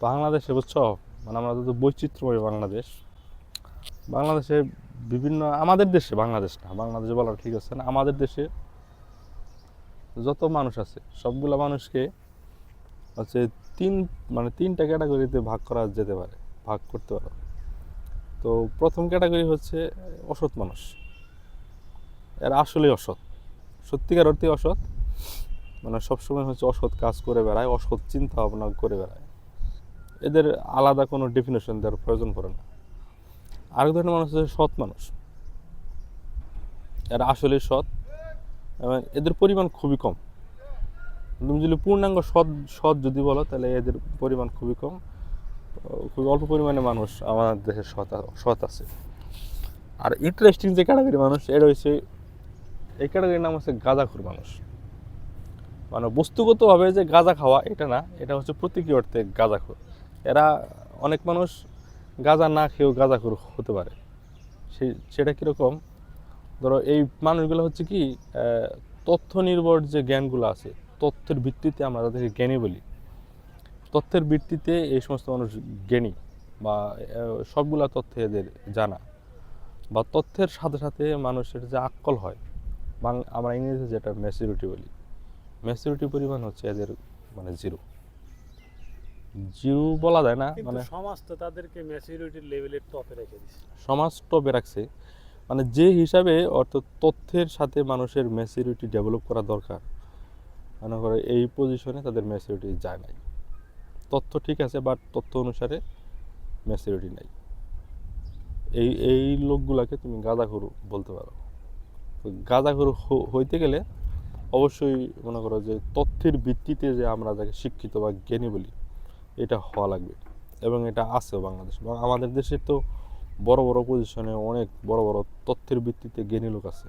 বাংলাদেশে, বুঝছ? মানে আমাদের তো বৈচিত্র্যময় বাংলাদেশ, বাংলাদেশে বিভিন্ন, আমাদের দেশে বাংলাদেশ না, বাংলাদেশে বলা ঠিক আছে না, আমাদের দেশে যত মানুষ আছে, সবগুলো মানুষকে হচ্ছে তিন মানে তিনটা ক্যাটাগরিতে ভাগ করা যেতে পারে, ভাগ করতে পারো। তো প্রথম ক্যাটাগরি হচ্ছে অসৎ মানুষ। এরা আসলেই অসৎ। সত্যিকার অর্থে অসৎ। মানে সবসময় হচ্ছে অসৎ কাজ করে বেড়ায়, অসৎ চিন্তা ভাবনা করে বেড়ায়। এদের আলাদা কোনো ডেফিনেশন দেওয়ার প্রয়োজন পড়ে না। আরেক ধরনের মানুষ হচ্ছে সৎ মানুষ। এরা আসলে সৎ এবং এদের পরিমাণ খুবই কম। তুমি যদি পূর্ণাঙ্গ সৎ সৎ যদি বলো, তাহলে এদের পরিমাণ খুবই কম। খুবই অল্প পরিমাণে মানুষ আমাদের দেশে সৎ সৎ আছে। আর ইন্টারেস্টিং যে ক্যাটাগরি মানুষ এটা হচ্ছে এই ক্যাটাগরির নাম হচ্ছে গাঁজাখোর মানুষ। মানে বস্তুগতভাবে যে গাঁজা খাওয়া, এটা না, এটা হচ্ছে প্রতীকী অর্থে গাঁজাখোর। এরা অনেক মানুষ গাঁজা না খেয়েও গাঁজাখোর হতে পারে। সে সেটা কীরকম? ধরো এই মানুষগুলো হচ্ছে কি তথ্য নির্ভর যে জ্ঞানগুলো আছে, তথ্যের ভিত্তিতে আমরা তাদেরকে জ্ঞানী বলি। তথ্যের ভিত্তিতে এই সমস্ত মানুষ জ্ঞানী বা সবগুলা তথ্য এদের জানা। বা তথ্যের সাথে সাথে মানুষের যে আক্কল হয়, বাং আমরা ইংরেজিতে যেটা ম্যাচুরিটি বলি ম্যাচুরিটি পরিমাণ হচ্ছে এদের মানে জিরো জিরো বলা যায় না মানে সমাজ তো তাদেরকে ম্যাচুরিটির লেভেলের টপে রেখে দিচ্ছে সমাজ টপে রাখছে। মানে যে হিসাবে অর্থাৎ তথ্যের সাথে মানুষের ম্যাচুরিটি ডেভেলপ করা দরকার মনে করে এই পজিশনে তাদের ম্যাচুরিটি যায় নাই। তথ্য ঠিক আছে বাট তথ্য অনুসারে ম্যাচুরিটি নাই। এই এই লোকগুলাকে তুমি গাঁদাখুরু বলতে পারো। তো গাঁদাখুরু হইতে গেলে অবশ্যই মনে করো যে তথ্যের ভিত্তিতে যে আমরা যাকে শিক্ষিত বা জ্ঞানী বলি এটা হওয়া লাগবে। এবং এটা আছেও বাংলাদেশ। এবং আমাদের দেশে তো বড় বড় পজিশনে অনেক বড় বড় তথ্যের ভিত্তিতে জ্ঞানী লোক আছে।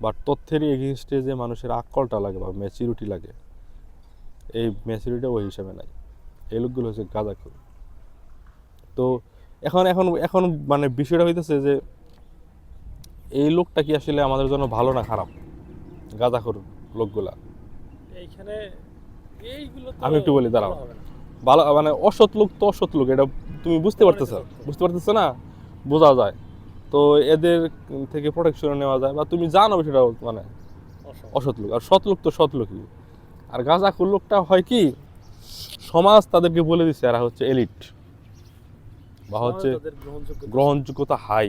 বাট তথ্যের এগেনস্টে যে মানুষের আকলটা লাগে বা ম্যাচিউরিটি লাগে এই ম্যাচিউরিটি ওই হিসাবে নাই। এই লোকগুলো হচ্ছে গাঁজাখোর তো এখন এখন এখন মানে বিষয়টা হইতেছে যে এই লোকটা কি আসলে আমাদের জন্য ভালো না খারাপ? গাঁজাখোর লোকগুলা। এইখানে এইগুলো আমি একটু বলি, দাঁড়াও। ভালো মানে অসৎ লোক তো অসৎ লোক এটা তুমি বুঝতে পারতেছ বুঝতে পারতেছো না? বোঝা যায়। তো এদের থেকে প্রোটেকশন নেওয়া যায় বা তুমি জানো সেটা মানে অসৎ। লোক আর সৎ লোক তো সৎ লোকই। আর গাঁজাখুর লোকটা হয় কি সমাজ তাদেরকে বলে দিচ্ছে এরা হচ্ছে এলিট বা হচ্ছে গ্রহণযোগ্যতা হাই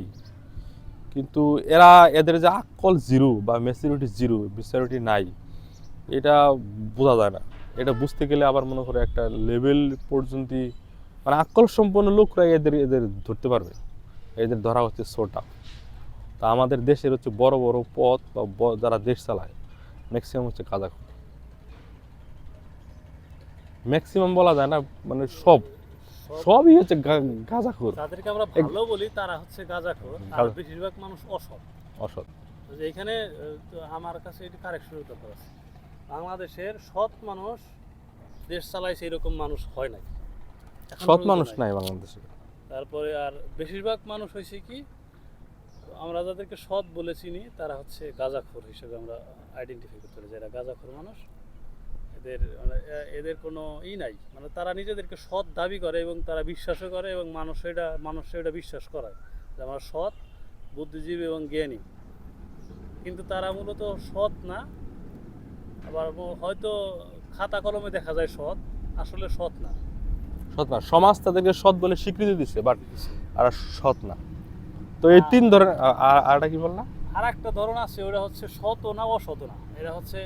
কিন্তু এরা এদের যে আকল জিরো বা ম্যাচুরিটি জিরো ম্যাচুরিটি নাই এটা বোঝা যায় না। এটা বুঝতে গেলে আবার মনে করে একটা লেভেল পর্যন্ত মানে আক্কল সম্পন্ন লোকরা এদের এদের ধরতে পারবে। এদের ধরা হচ্ছে সোটা তা আমাদের দেশের হচ্ছে বড় বড় পথ বা যারা দেশ চালায় ম্যাক্সিমাম হচ্ছে কাজাখুর ম্যাক্সিমাম বলা যায় না মানে সব সব- সবই হচ্ছে গাঁজাখুর যাদেরকে আমরা ভালো বলি তারা হচ্ছে গাঁজাখোর আর বেশিরভাগ মানুষ অসৎ। অসৎ। এখানে আমার কাছে এটি কারেকশনের দরকার আছে। বাংলাদেশের সৎ মানুষ দেশ চালায় সেই রকম মানুষ হয় নাই। সৎ মানুষ নাই। বাংলাদেশে। তারপরে আর বেশিরভাগ মানুষ হয়েছে কি আমরা যাদেরকে সৎ বলে চিনি তারা হচ্ছে গাঁজাখোর হিসেবে আমরা আইডেন্টিফাই করতে পারি যারা গাঁজাখোর মানুষ এদের মানে এদের কোনো ই নাই। মানে তারা নিজেদেরকে সৎ দাবি করে এবং তারা বিশ্বাসও করে এবং মানুষ এটা মানুষ এটা বিশ্বাস করায় যে আমরা সৎ বুদ্ধিজীবী এবং জ্ঞানী। কিন্তু তারা মূলত সৎ না আবার হয়তো খাতা কলমে দেখা যায় সৎ আসলে সৎ না। সৎ না। সমাজ তাদেরকে সৎ বলে স্বীকৃতি দিচ্ছে বাট আর সৎ না। তো এই তিন ধরনের আর আরটা কি বললা? আর একটা ধরন আছে ওটা হচ্ছে সত না অসত না। এটা হচ্ছে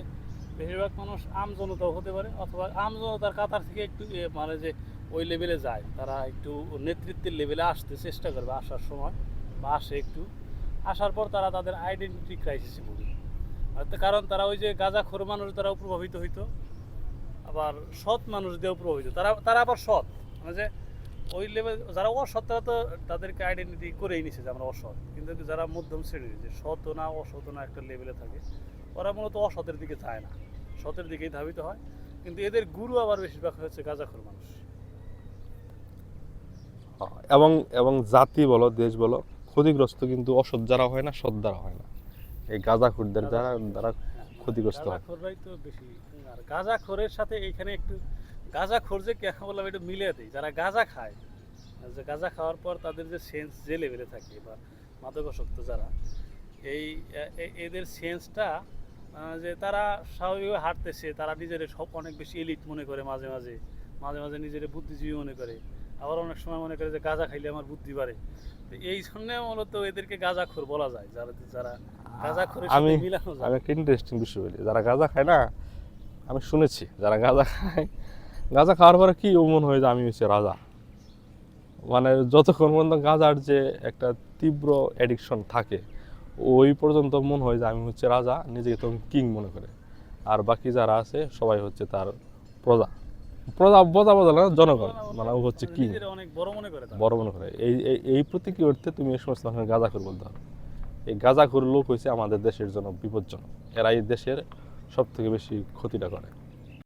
বেশিরভাগ মানুষ আমজনতাও হতে পারে অথবা আমজনতার কাতার থেকে একটু মানে যে ওই লেভেলে যায়। তারা একটু নেতৃত্বের লেভেলে আসতে চেষ্টা করবে আসার সময় বা আসে একটু। আসার পর তারা তাদের আইডেন্টিটি ক্রাইসিসে ভুগে। কারণ তারা ওই যে গাঁজাখোর মানুষ দ্বারাও প্রভাবিত হইতো। আবার সৎ মানুষ দিয়েও প্রভাবিত তারা তারা আবার সৎ। মানে যে ওই লেভেল যারা অসৎ তারা তো তাদেরকে আইডেন্টিটি করেই নিছে যে আমরা অসৎ। কিন্তু যারা মধ্যম শ্রেণির, যে সৎ না অসৎ না একটা লেভেলে থাকে, ওরা মূলত অসতের দিকে যায় না। সতের দিকেই ধাবিত হয়। কিন্তু এদের গুরু আবার বেশিরভাগ হচ্ছে গাঁজাখোর মানুষ। এবং এবং জাতি বলো, দেশ বলো, ক্ষতিগ্রস্ত কিন্তু অসৎ যারা হয় না, সৎ দ্বারা হয় না। এই গাঁজাখুরদের দ্বারা দ্বারা ক্ষতিগ্রস্ত হয়। তো বেশি। আর সাথে এইখানে একটু গাঁজা খোর যে কে বললাম, একটু মিলে দিই। যারা গাঁজা খায় যে গাঁজা খাওয়ার পর তাদের যে সেন্স যে লেভেলে থাকে, বা মাদকাসক্ত যারা, এই এদের সেন্সটা যে তারা স্বাভাবিকভাবে হাঁটতেছে, তারা নিজের সব অনেক বেশি এলিট মনে করে মাঝে মাঝে। মাঝে মাঝে নিজের বুদ্ধিজীবী মনে করে। আবার অনেক সময় মনে করে যে গাঁজা খাইলে আমার বুদ্ধি বাড়ে। তো এই জন্য মূলত এদেরকে গাঁজাখোর বলা যায় যারা যারা গাঁজাখোরের আমি মিলানো যায়। আমি একটা ইন্টারেস্টিং বিষয় বলি যারা গাঁজা খায় না আমি শুনেছি যারা গাঁজা খায় গাঁজা খাওয়ার পরে কি মন হয় যে আমি হচ্ছে রাজা? মানে যতক্ষণ পর্যন্ত গাঁজার যে একটা তীব্র অ্যাডিকশন থাকে ওই পর্যন্ত মন হয় যে আমি হচ্ছে রাজা নিজেকে তখন কিং মনে করে। আর বাকি যারা আছে সবাই হচ্ছে তার প্রজা। বোঝা বোঝা না জনগণ। মানে ও হচ্ছে কি বড় মনে করে বড় মনে করে। এই এই- প্রতীকী অর্থে তুমি এই সমস্ত মানুষের গাঁজাখোর বলতে হবে। এই গাঁজাখোর লোক হয়েছে আমাদের দেশের জন্য বিপজ্জনক। এরা এই দেশের সব থেকে বেশি ক্ষতিটা করে।